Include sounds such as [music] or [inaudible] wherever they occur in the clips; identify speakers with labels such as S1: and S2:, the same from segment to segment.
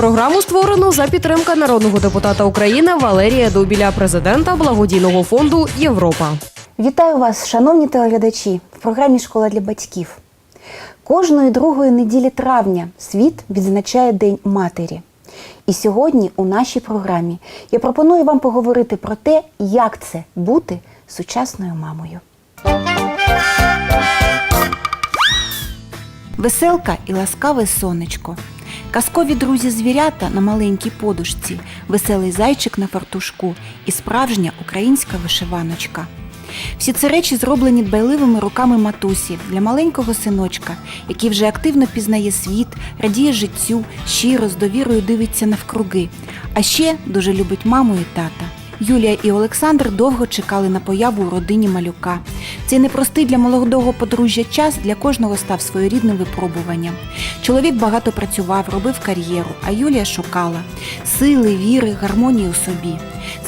S1: Програму створено за підтримки народного депутата України Валерія Дубіля, президента благодійного фонду Європа.
S2: Вітаю вас, шановні телеглядачі, в програмі Школа для батьків. Кожної другої неділі травня світ відзначає День матері. І сьогодні у нашій програмі я пропоную вам поговорити про те, як це бути сучасною мамою. Веселка і ласкаве сонечко. Казкові друзі звірята на маленькій подушці, веселий зайчик на фартушку і справжня українська вишиваночка. Всі ці речі зроблені дбайливими руками матусі для маленького синочка, який вже активно пізнає світ, радіє життю, щиро з довірою дивиться навкруги. А ще дуже любить маму і тата. Юлія і Олександр довго чекали на появу у родині малюка. Цей непростий для молодого подружжя час для кожного став своєрідним випробуванням. Чоловік багато працював, робив кар'єру, а Юлія шукала сили, віри, гармонії у собі.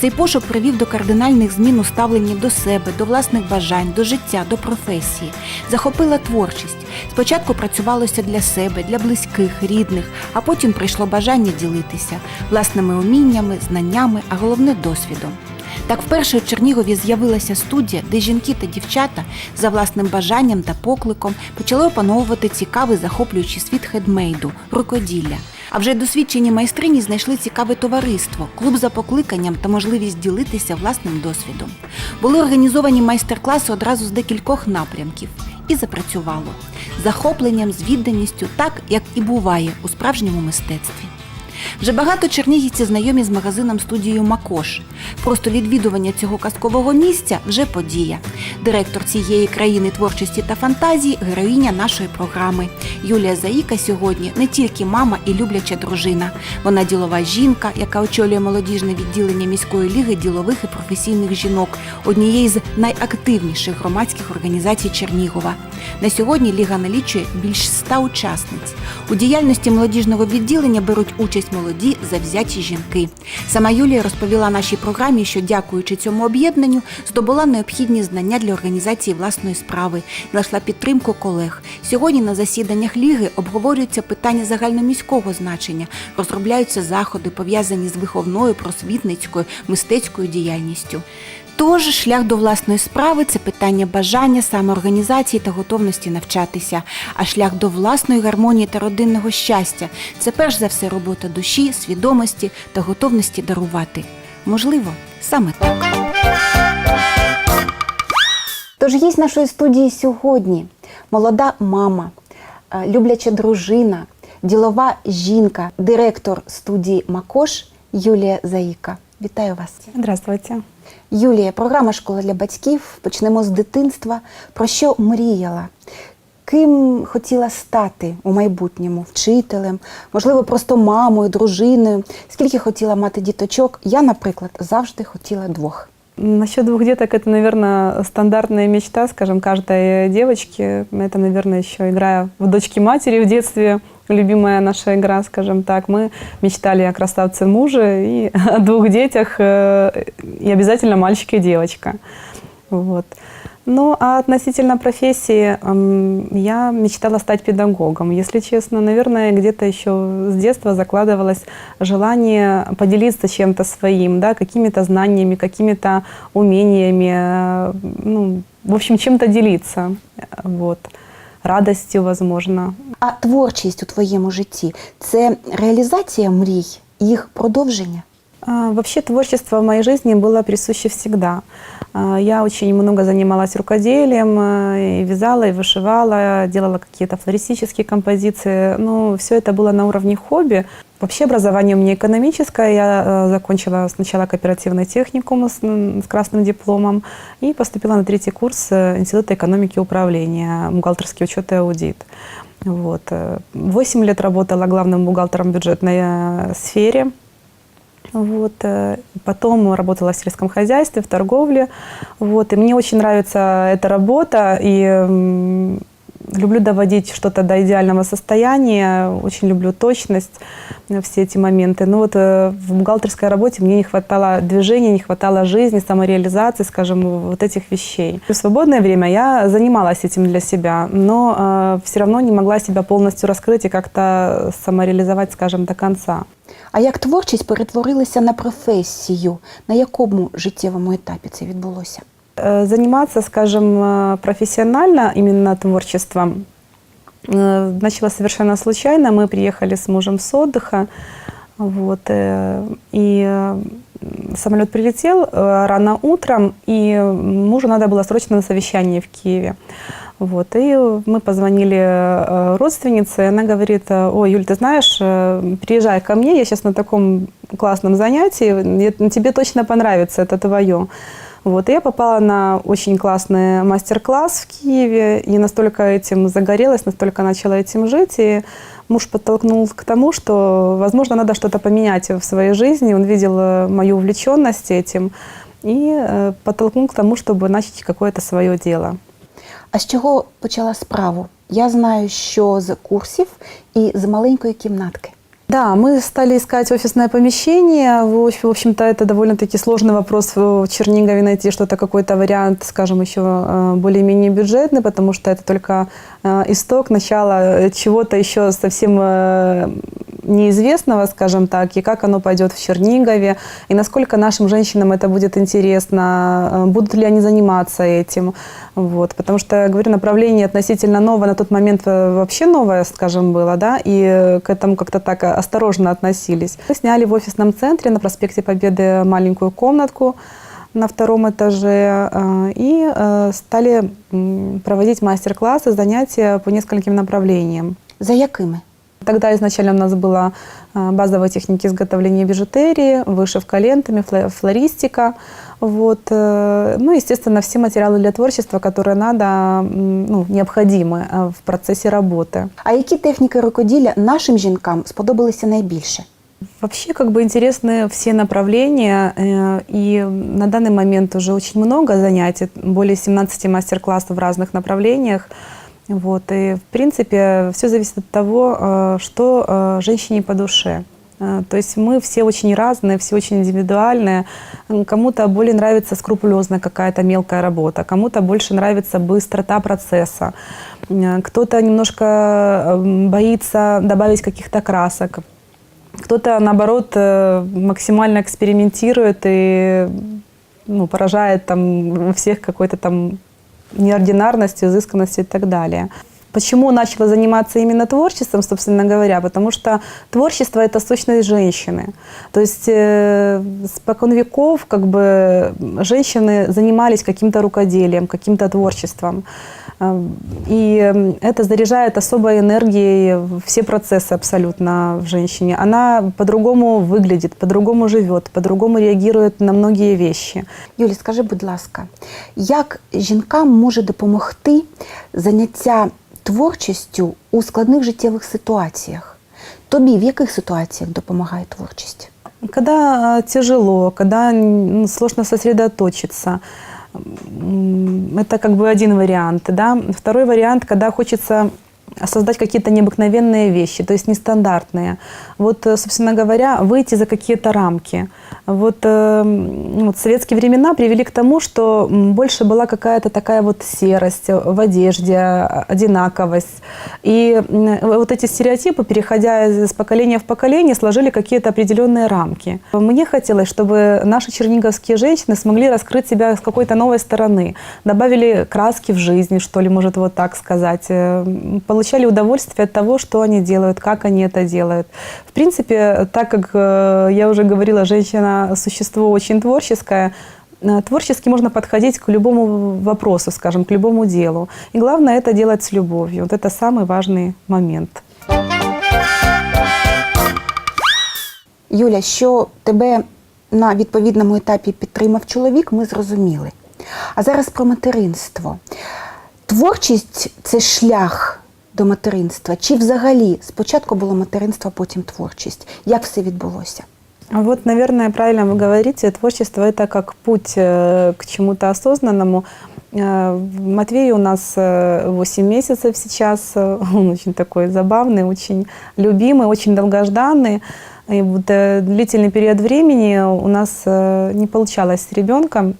S2: Цей пошук привів до кардинальних змін у ставленні до себе, до власних бажань, до життя, до професії. Захопила творчість. Спочатку працювалося для себе, для близьких, рідних, а потім прийшло бажання ділитися власними уміннями, знаннями, а головне досвідом. Так вперше у Чернігові з'явилася студія, де жінки та дівчата за власним бажанням та покликом почали опановувати цікавий захоплюючий світ хедмейду, рукоділля. А вже досвідчені майстрині знайшли цікаве товариство, клуб за покликанням та можливість ділитися власним досвідом. Були організовані майстер-класи одразу з декількох напрямків. І запрацювало захопленням, з відданістю, так як і буває у справжньому мистецтві. Вже багато чернігівців знайомі з магазином студією Макош. Просто відвідування цього казкового місця вже подія. Директор цієї країни творчості та фантазії героїня нашої програми. Юлія Заїка сьогодні не тільки мама і любляча дружина. Вона ділова жінка, яка очолює молодіжне відділення міської ліги ділових і професійних жінок, однієї з найактивніших громадських організацій Чернігова. На сьогодні ліга налічує більш ста учасниць. У діяльності молодіжного відділення беруть участь молоді завзяті жінки. Сама Юлія розповіла нашій програмі, що дякуючи цьому об'єднанню, здобула необхідні знання для організації власної справи, знайшла підтримку колег. Сьогодні на засіданнях ліги обговорюються питання загальноміського значення, розробляються заходи, пов'язані з виховною, просвітницькою, мистецькою діяльністю. Тож шлях до власної справи це питання бажання, самоорганізації та готовності навчатися. А шлях до власної гармонії та родинного щастя це перш за все робота душі, свідомості та готовності дарувати. Можливо, саме так. Тож гість нашої студії сьогодні молода мама, е, любляча дружина, ділова жінка, директор студії Макош Юлія Заїка. Вітаю вас.
S3: Здравствуйте.
S2: Юлія, програма Школа для батьків. Почнемо з дитинства. Про що мріяла? Ким хотіла стати у майбутньому? Вчителем, можливо, просто мамою, дружиною. Скільки хотіла мати діточок? Я, наприклад, завжди хотіла двох.
S3: Насчет двух деток это, наверное, стандартная мечта, скажем, каждой девочки. Это, наверное, еще играя в дочки матери в детстве, любимая наша игра, скажем так. Мы мечтали о красавце муже и [laughs] о двух детях, э, и обязательно мальчик и девочка. Вот. Ну, а относительно профессии, м, я мечтала стать педагогом. Если честно, наверное, где-то еще с детства закладывалось желание поделиться чем-то своим, да, какими-то знаниями, какими-то умениями, э, ну, в общем, чем-то делиться, э, вот, радостью, возможно.
S2: А творчість у твоєму житті це реалізація мрій, їх продовження?
S3: А, Вообще творчество в моей жизни было присуще всегда. А, Я очень много занималась рукоделием, а, и вязала, и вышивала, делала какие-то флористические композиции. Ну, все это было на уровне хобби. Вообще образование у меня экономическое. Я э, закончила сначала кооперативный техникум с, с красным дипломом и поступила на третий курс э, Института экономики и управления, бухгалтерский учет и аудит. Вот. э, Восемь лет работала главным бухгалтером в бюджетной сфере. Вот. э, Потом работала в сельском хозяйстве, в торговле. Вот. И мне очень нравится эта работа. И люблю доводить что-то до идеального состояния, очень люблю точность, э, все эти моменты. Но вот э, в бухгалтерской работе мне не хватало движения, не хватало жизни, самореализации, скажем, вот этих вещей. В свободное время я занималась этим для себя, но все равно не могла себя полностью раскрыть и как-то самореализовать, скажем, до конца.
S2: А як творчість перетворилася на професію? На якому життєвому етапі це відбулося?
S3: Э, Заниматься, скажем, э, профессионально именно творчеством э, начала совершенно случайно. Мы приехали с мужем с отдыха, вот, и самолет прилетел рано утром, и мужу надо было срочно на совещание в Киеве. Вот, и мы позвонили родственнице, и она говорит, ой, Юль, ты знаешь, приезжай ко мне, я сейчас на таком классном занятии, тебе точно понравится, это твое. Вот, и я попала на очень классный мастер-класс в Киеве, и настолько этим загорелась, настолько начала этим жить, и муж подтолкнул к тому, что, возможно, надо что-то поменять в своей жизни. Он видел э, мою увлеченность этим и э, подтолкнул к тому, чтобы начать какое-то свое дело.
S2: А з чого почала справу? Я знаю, що з курсів і з маленької кімнатки.
S3: Да, мы стали искать офисное помещение. В общ- в общем-то, это довольно-таки сложный вопрос в Чернигове найти что-то, какой-то вариант, скажем, еще э, более-менее бюджетный, потому что это только исток, начало э, чего-то еще совсем э, неизвестного, скажем так, и как оно пойдет в Чернигове, и насколько нашим женщинам это будет интересно, э, будут ли они заниматься этим. Вот, потому что, говорю, направление относительно новое, на тот момент вообще новое, скажем, было, да, и к этому как-то так осторожно относились. Мы сняли в офисном центре на проспекте Победы маленькую комнатку на втором этаже э, и э, стали м, проводить мастер-классы, занятия по нескольким направлениям.
S2: За якими?
S3: Тогда изначально у нас была э, базовая техника изготовления бижутерии, вышивка лентами, фло- флористика. Вот. э, Ну, естественно, все материалы для творчества, которые надо, м, ну, необходимы э, в процессе работы.
S2: А які техніки рукоділля нашим жінкам сподобалися найбільше?
S3: Вообще, как бы интересны все направления, э, и на данный момент уже очень много занятий, более 17 мастер-классов в разных направлениях. Вот, и, в принципе, все зависит от того, э, что э, женщине по душе. То есть мы все очень разные, все очень индивидуальные. Кому-то более нравится скрупулезная какая-то мелкая работа, кому-то больше нравится быстрота процесса. Кто-то немножко боится добавить каких-то красок. Кто-то, наоборот, э, максимально экспериментирует и ну, поражает там всех какой-то там неординарностью, изысканностью и так далее. Почему начала заниматься именно творчеством, собственно говоря? Потому что творчество – это сущность женщины. То есть э, спокон веков как бы женщины занимались каким-то рукоделием, каким-то творчеством. Э, И э, это заряжает особой энергией все процессы абсолютно в женщине. Она по-другому выглядит, по-другому живет, по-другому реагирует на многие вещи.
S2: Юлі, скажи, будь ласка, як жінкам може допомогти заняття творчістю у складних життєвих ситуаціях? Тобі в яких ситуаціях допомагає творчість?
S3: Когда э, тяжело, когда м, сложно сосредоточиться, м, это как бы один вариант. Да? Второй вариант, когда хочется создать какие-то необыкновенные вещи, то есть нестандартные. Вот, э, собственно говоря, выйти за какие-то рамки. Вот, э, вот советские времена привели к тому, что больше была какая-то такая вот серость в одежде, а, одинаковость. И м, вот эти стереотипы, переходя из поколения в поколение, сложили какие-то определенные рамки. Мне хотелось, чтобы наши черниговские женщины смогли раскрыть себя с какой-то новой стороны, добавили краски в жизнь, что ли, может вот так сказать, э, получали удовольствие от того, что они делают, как они это делают. В принципе, так как э, я уже говорила, женщина существо очень творческое, э, Творчески можно подходить к любому вопросу, скажем, к любому делу. И главное это делать с любовью. Вот это самый важный момент.
S2: Юля, що тебе на відповідному етапі підтримав чоловік, ми зрозуміли. А зараз про материнство. Творчість це шлях до материнства. Чи взагалі спочатку було материнство, потім творчість? Як все відбулося?
S3: А Вот, наверное, правильно вы говорите, творчество это как путь э, к чему-то осознанному. Э, Матвею у нас 8 месяцев сейчас. [laughs] Э, Он очень такой забавный, очень любимый, очень долгожданный. И вот э, длительный период времени у нас э, не получалось с ребенком.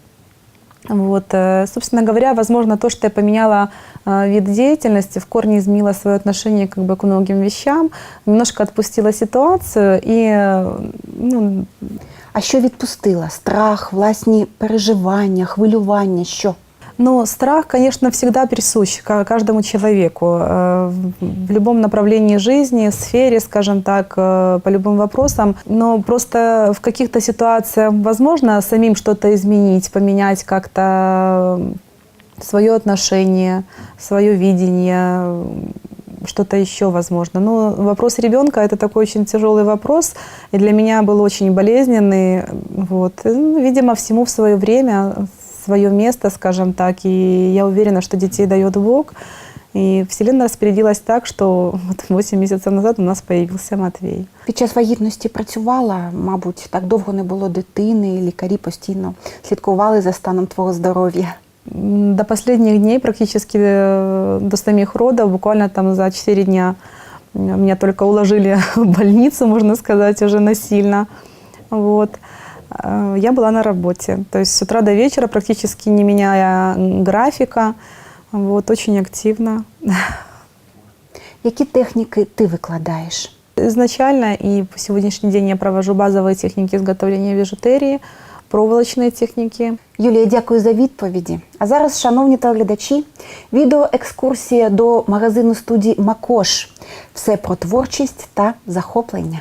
S3: Вот, э, собственно говоря, возможно, то, что я поменяла э, вид деятельности, в корне изменила свое отношение как бы, к многим вещам, немножко отпустила ситуацию и ну,
S2: А що відпустила? Страх, власні переживання, хвилювання, що?
S3: Но страх, конечно, всегда присущ ка- каждому человеку э, в- в любом направлении жизни, сфере, скажем так, э, по любым вопросам. Но просто в каких-то ситуациях возможно самим что-то изменить, поменять как-то свое отношение, свое видение, что-то еще возможно. Но вопрос ребенка это такой очень тяжелый вопрос, и для меня был очень болезненный. Вот. И, ну, видимо, всему в свое время, свое место, скажем так, и я уверена, что детей дает Бог. И Вселенная распорядилась так, что вот 8 месяцев назад у нас появился Матвей.
S2: Під час вагітності працювала, мабуть, так довго не було дитини, лікарі постійно слідкували за станом твого здоров'я.
S3: М, До последних дней, практически э, до самих родов, буквально там за 4 дня м, меня только уложили [laughs] в больницу, можно сказать, уже насильно. Вот. Э, Я была на работе, то есть с утра до вечера, практически не меняя м, графика, вот, очень активно.
S2: Які техніки ти викладаєш?
S3: Изначально и по сегодняшний день я провожу базовые техники изготовления бижутерии, проволочные техніки.
S2: Юлія, дякую за відповіді. А зараз, шановні телеглядачі, відеоекскурсія до магазину студії Макош. Все про творчість та захоплення.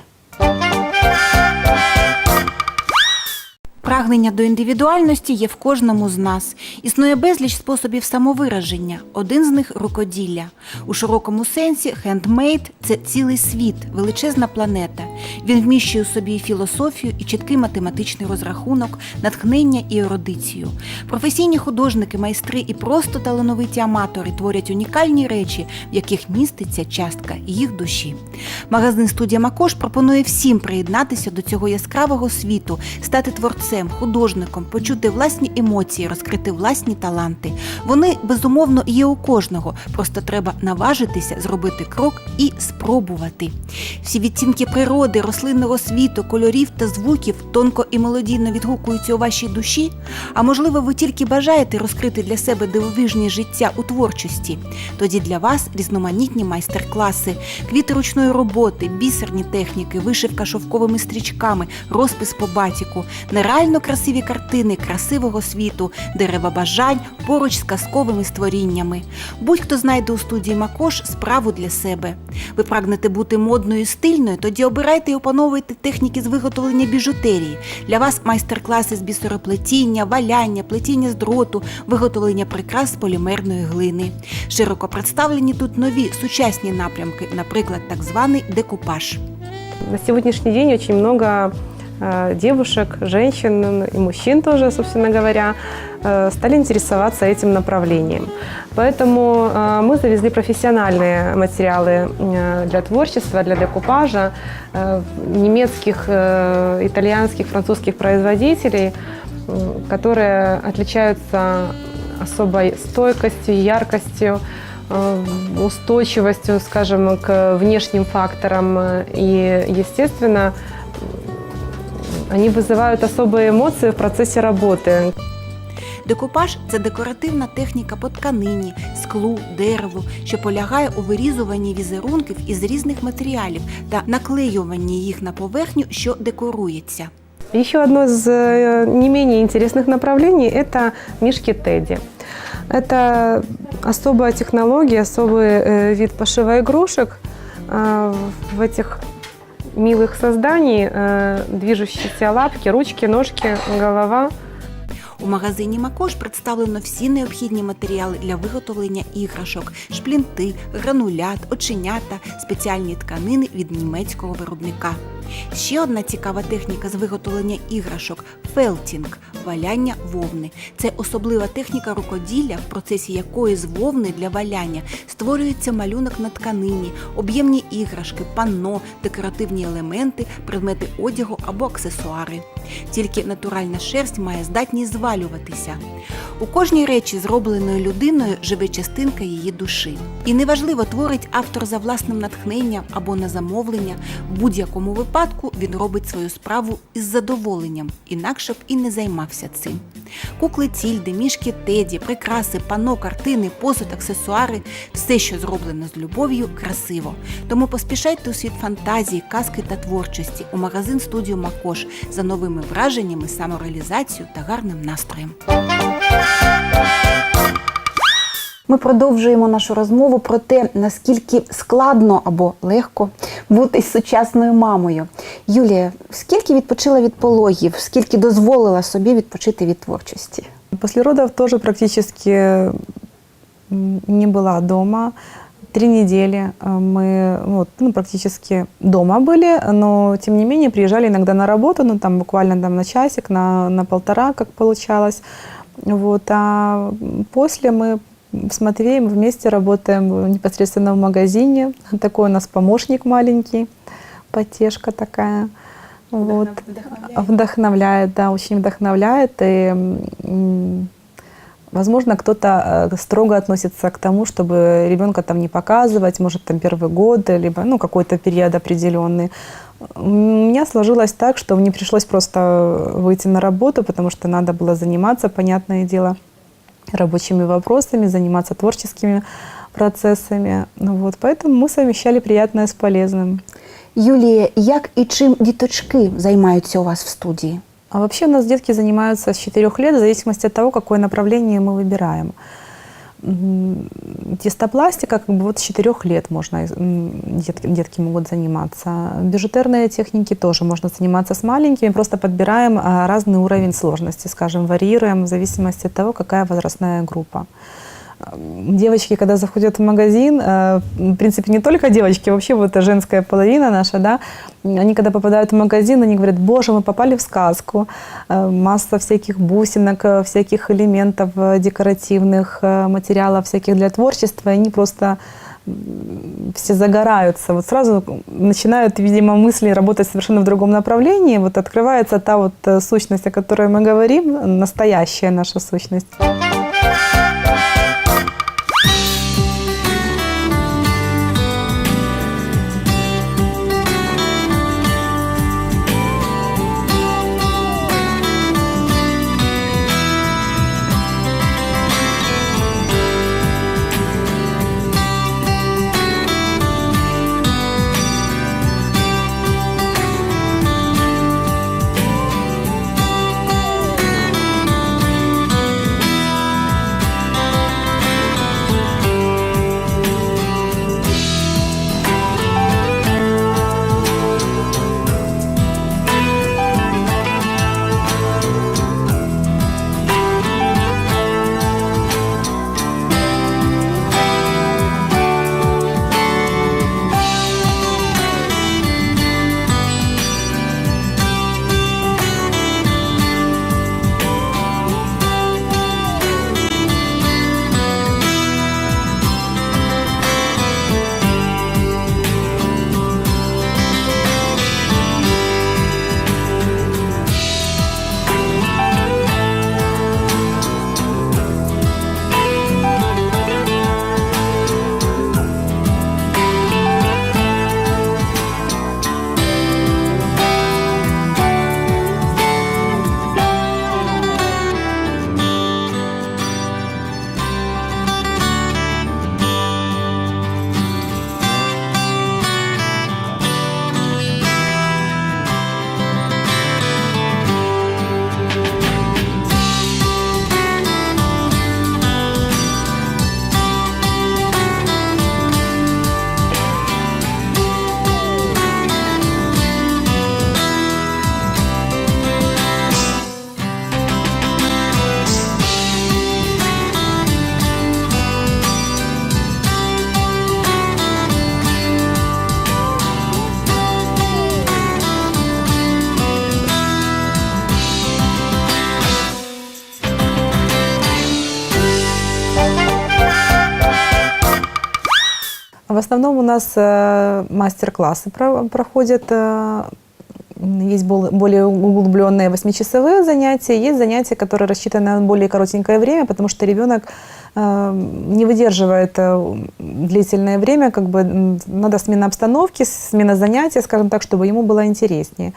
S2: Прагнення до індивідуальності є в кожному з нас. Існує безліч способів самовираження. Один з них рукоділля. У широкому сенсі хендмейд це цілий світ, величезна планета. Він вміщує у собі філософію, і чіткий математичний розрахунок, натхнення і ерудицію. Професійні художники, майстри і просто талановиті аматори творять унікальні речі, в яких міститься частка їх душі. Магазин студія Макош пропонує всім приєднатися до цього яскравого світу, стати творцем, художником, почути власні емоції, розкрити власні таланти. Вони безумовно є у кожного, просто треба наважитися, зробити крок і спробувати. Всі відтінки природи, рослинного світу, кольорів та звуків тонко і мелодійно відгукуються у вашій душі. А можливо, ви тільки бажаєте розкрити для себе дивовижні життя у творчості. Тоді для вас різноманітні майстер-класи, квіти ручної роботи, бісерні техніки, вишивка шовковими стрічками, розпис по батіку, нереально красиві картини красивого світу, дерева бажань поруч з казковими створіннями. Будь-хто знайде у студії Макош справу для себе. Ви прагнете бути модною і стильною, тоді обирайте і опановуйте техніки з виготовлення біжутерії. Для вас майстер-класи з бісероплетіння, валяння, плетіння з дроту, виготовлення прикрас з полімерної глини. Широко представлені тут нові сучасні напрямки, наприклад, так званий декупаж.
S3: На сегодняшний день очень много девушек, женщин и мужчин тоже, собственно говоря, э, стали интересоваться этим направлением. Поэтому э, мы завезли профессиональные материалы э, для творчества, для декупажа э, немецких, э, итальянских, французских производителей, которые отличаются особой стойкостью, яркостью, э, устойчивостью, скажем, к внешним факторам. И, естественно, они вызывают особые эмоции в процессе работы.
S2: Декупаж це декоративна техніка по тканині, склу, дереву, що полягає у вирізуванні візерунків із різних матеріалів та наклеюванні їх на поверхню, що декорується.
S3: Еще одно из э, не менее интересных направлений – это мишки Тедди. Это особая технология, особый э, вид пошива игрушек. А, В этих милых созданий э, движущиеся лапки, ручки, ножки, голова –
S2: У магазині Макош представлено всі необхідні матеріали для виготовлення іграшок, шплінти, гранулят, оченята, спеціальні тканини від німецького виробника. Ще одна цікава техніка з виготовлення іграшок фелтінг валяння вовни. Це особлива техніка рукоділля, в процесі якої з вовни для валяння створюється малюнок на тканині, об'ємні іграшки, панно, декоративні елементи, предмети одягу або аксесуари. Тільки натуральна шерсть має здатність зважити вихвалюватися. У кожній речі, зробленої людиною, живе частинка її душі. І неважливо, творить автор за власним натхненням або на замовлення. В будь-якому випадку він робить свою справу із задоволенням, інакше б і не займався цим. Кукли тільди, мішки теді, прикраси, пано, картини, посуд, аксесуари все, що зроблено з любов'ю, красиво. Тому поспішайте у світ фантазії, казки та творчості у магазин студію Макош за новими враженнями, самореалізацією та гарним настроєм.
S4: Ми продовжуємо нашу розмову про те, наскільки складно або легко бути сучасною мамою. Юлія, скільки відпочила від пологів, скільки дозволила собі відпочити від творчості?
S3: После родов тоже практически не была дома. Три недели э, мы вот, ну, практически дома были, но тем не менее приезжали иногда на работу, ну там буквально там, на часик, на, на полтора, как получалось. Вот, а после мы с Матвеем вместе работаем непосредственно в магазине. Такой у нас помощник маленький, потешка такая. Вот. Вдохновляет, да, очень вдохновляет. И, возможно, кто-то э, строго относится к тому, чтобы ребенка там не показывать, может, там первый год, либо ну, какой-то период определенный. У меня сложилось так, что мне пришлось просто выйти на работу, потому что надо было заниматься, понятное дело, рабочими вопросами, заниматься творческими процессами. Ну Вот, поэтому мы совмещали приятное с полезным.
S4: Юлія, як і чим діточки займаються у вас в студії?
S3: А вообще у нас детки занимаются с 4 лет в зависимости от того, какое направление мы выбираем. Тестопластика, как бы вот с 4 лет можно, детки, детки могут заниматься. Бижутерные техники тоже можно заниматься с маленькими, просто подбираем а, разный уровень сложности, скажем, варьируем в зависимости от того, какая возрастная группа. М, Девочки, когда заходят в магазин, э, в принципе, не только девочки, вообще вот эта женская половина наша, да, они когда попадают в магазин, они говорят, боже, мы попали в сказку, Э, масса всяких бусинок, э, всяких элементов э, декоративных, э, материалов всяких для творчества, и они просто все загораются. Вот сразу начинают, видимо, мысли работать совершенно в другом направлении. Вот открывается та вот э, сущность, о которой мы говорим, настоящая наша сущность. Основном у нас э, мастер-классы про- проходят э, есть бол- более углубленные восьмичасовые занятия, есть занятия, которые рассчитаны на более коротенькое время, потому что ребенок э, не выдерживает длительное время, как бы надо смена обстановки, смена занятия, скажем так, чтобы ему было интереснее.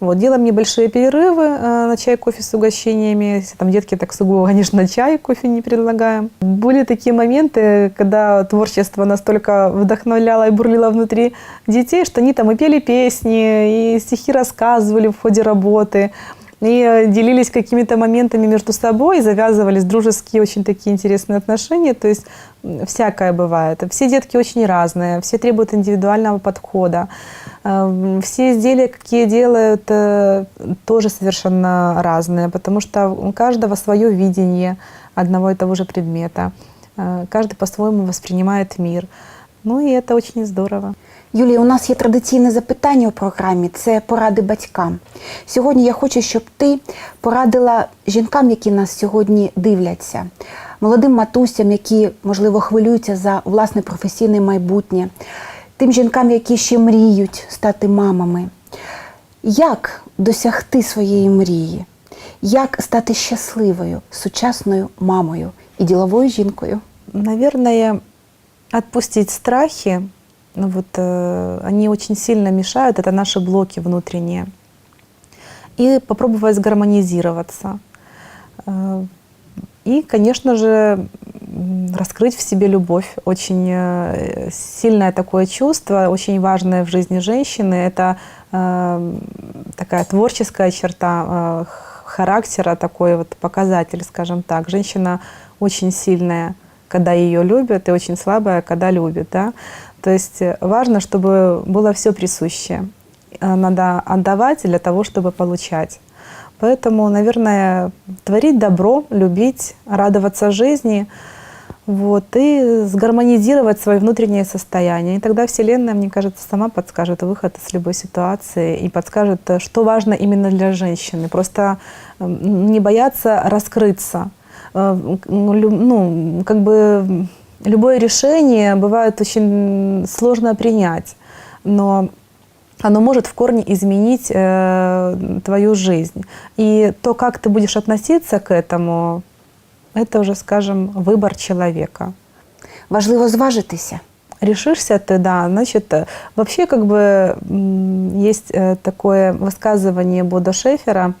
S3: Вот, делаем небольшие перерывы э, на чай, кофе с угощениями. Если там детки так сугубо, [laughs] конечно, чай, кофе не предлагаем. Были такие моменты, когда творчество настолько вдохновляло и бурлило внутри детей, что они там и пели песни, и стихи рассказывали в ходе работы, и э, делились какими-то моментами между собой, завязывались дружеские очень такие интересные отношения. То есть всякое бывает. Все детки очень разные, все требуют индивидуального подхода. Э, Все изделия, какие делают, э, тоже совершенно разные, потому что у каждого свое видение одного и того же предмета. Э, Каждый по-своему воспринимает мир. Ну и это очень здорово.
S2: Юлія, у нас є традиційне запитання у програмі це поради батькам. Сьогодні я хочу, щоб ти порадила жінкам, які нас сьогодні дивляться, молодим матусям, які, можливо, хвилюються за власне професійне майбутнє, тим жінкам, які ще мріють стати мамами. Як досягти своєї мрії? Як стати щасливою, сучасною мамою і діловою жінкою?
S3: Наверное, отпустить страхи, ну вот, э, они очень сильно мешают, это наши блоки внутренние. И попробовать сгармонизироваться. Э, И, конечно же, раскрыть в себе любовь. Очень э, сильное такое чувство, очень важное в жизни женщины. Это э, такая творческая черта э, характера, такой вот показатель, скажем так. Женщина очень сильная, когда ее любят, и очень слабая, когда любят. Да? То есть э, важно, чтобы было все присущее. Э, Надо отдавать для того, чтобы получать. Поэтому, наверное, творить добро, любить, радоваться жизни, вот, и сгармонизировать свое внутреннее состояние. И тогда Вселенная, мне кажется, сама подскажет выход из любой ситуации и подскажет, э, что важно именно для женщины. Просто не бояться раскрыться. Лю- Ну, как бы любое решение бывает очень сложно принять, но оно может в корне изменить э, твою жизнь. И то, как ты будешь относиться к этому, это уже, скажем, выбор человека.
S2: Важливо зважитися.
S3: Решишься ты, да, значит, э, вообще как бы есть э, такое высказывание Бодо Шефера,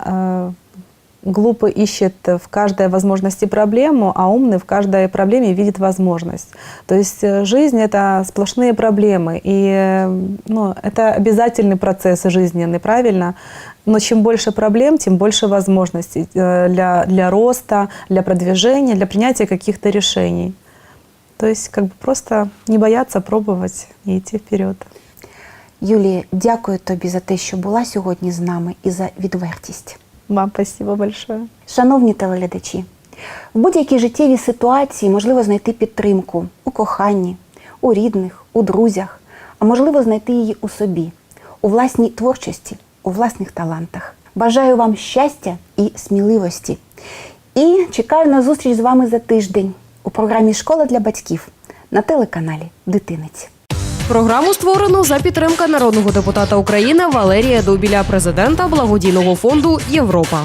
S3: э, глупый ищет в каждой возможности проблему, а умный в каждой проблеме видит возможность. То есть э, жизнь – это сплошные проблемы, и э, ну, это обязательный процесс жизненный, правильно? Но чем больше проблем, тем больше возможностей э, для, для роста, для продвижения, для принятия каких-то решений. То есть как бы просто не бояться пробовать и идти вперед.
S2: Юлія, дякую тобі за те, що була сьогодні з нами і за відвертість.
S3: Вам спасибо большое.
S2: Шановні телеглядачі, в будь-якій життєвій ситуації можливо знайти підтримку у коханні, у рідних, у друзях, а можливо знайти її у собі, у власній творчості, у власних талантах. Бажаю вам щастя і сміливості. І чекаю на зустріч з вами за тиждень у програмі Школа для батьків на телеканалі Дитинець.
S1: Програму створено за підтримка народного депутата України Валерія Дубіля, президента благодійного фонду Європа.